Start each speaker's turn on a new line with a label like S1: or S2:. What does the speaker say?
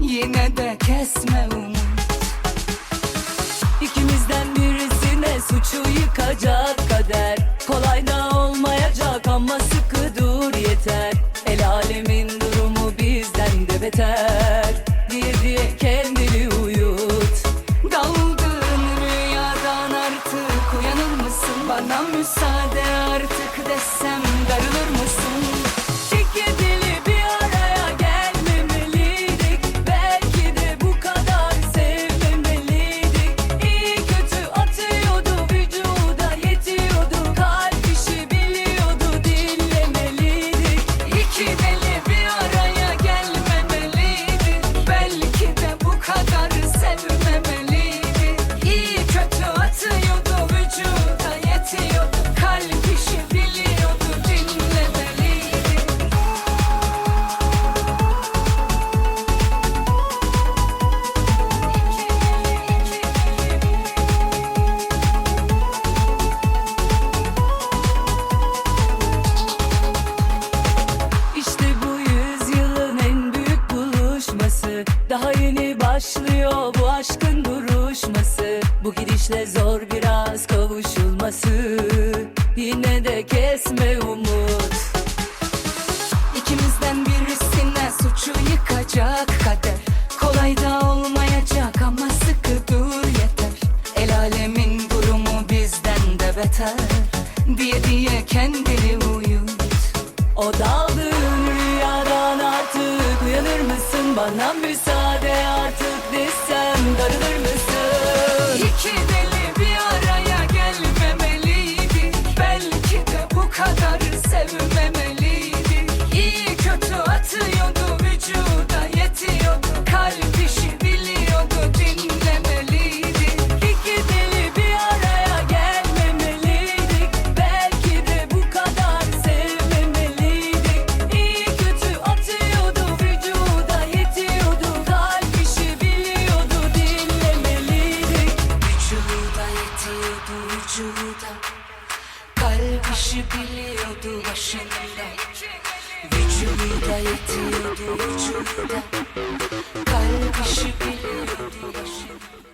S1: Yine de kesme umut. İkimizden birisine suçu yıkacak kader. Kolay da olmayacak ama sıkı dur yeter. El alemin durumu bizden de beter. Diye diye kendini uyut. Daldığın rüyadan artık uyanır mısın? Bana müsaade artık desem. Başlıyor bu aşkın duruşması. Bu gidişle zor biraz kavuşulması. Yine de kesme umut. İkimizden birisine suçu yıkacak kader. Kolay da olmayacak ama sıkı dur yeter. El alemin durumu bizden de beter. Diye diye kendini uyut. O daldığın rüyadan artık uyanır mısın? Bana müsaade artık desem darılır mısın? burada Kalp işi biliyordu başında. Vücuda yetiyordu vücuda Kalp işi biliyordu başında.